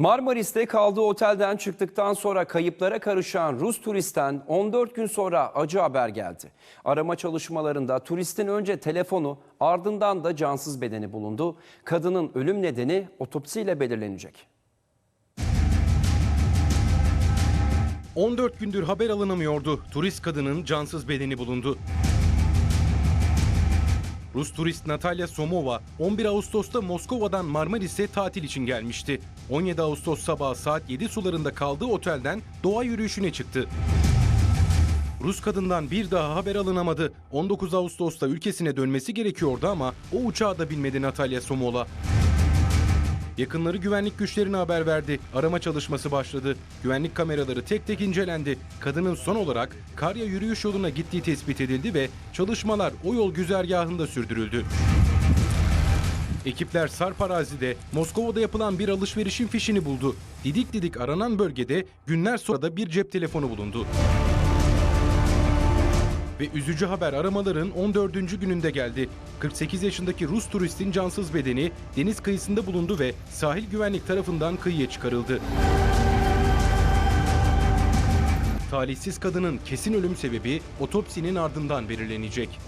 Marmaris'te kaldığı otelden çıktıktan sonra kayıplara karışan Rus turistten 14 gün sonra acı haber geldi. Arama çalışmalarında turistin önce telefonu ardından da cansız bedeni bulundu. Kadının ölüm nedeni otopsiyle belirlenecek. 14 gündür haber alınamıyordu. Turist kadının cansız bedeni bulundu. Rus turist Natalya Somova 11 Ağustos'ta Moskova'dan Marmaris'e tatil için gelmişti. 17 Ağustos sabahı saat 7 sularında kaldığı otelden doğa yürüyüşüne çıktı. Rus kadından bir daha haber alınamadı. 19 Ağustos'ta ülkesine dönmesi gerekiyordu ama o uçağa da binmedi Natalya Somola. Yakınları güvenlik güçlerine haber verdi. Arama çalışması başladı. Güvenlik kameraları tek tek incelendi. Kadının son olarak Karya yürüyüş yoluna gittiği tespit edildi ve çalışmalar o yol güzergahında sürdürüldü. Ekipler Sarp arazide Moskova'da yapılan bir alışverişin fişini buldu. Didik didik aranan bölgede günler sonra da bir cep telefonu bulundu. Ve üzücü haber aramaların 14. gününde geldi. 48 yaşındaki Rus turistin cansız bedeni deniz kıyısında bulundu ve sahil güvenlik tarafından kıyıya çıkarıldı. Talihsiz kadının kesin ölüm sebebi otopsinin ardından belirlenecek.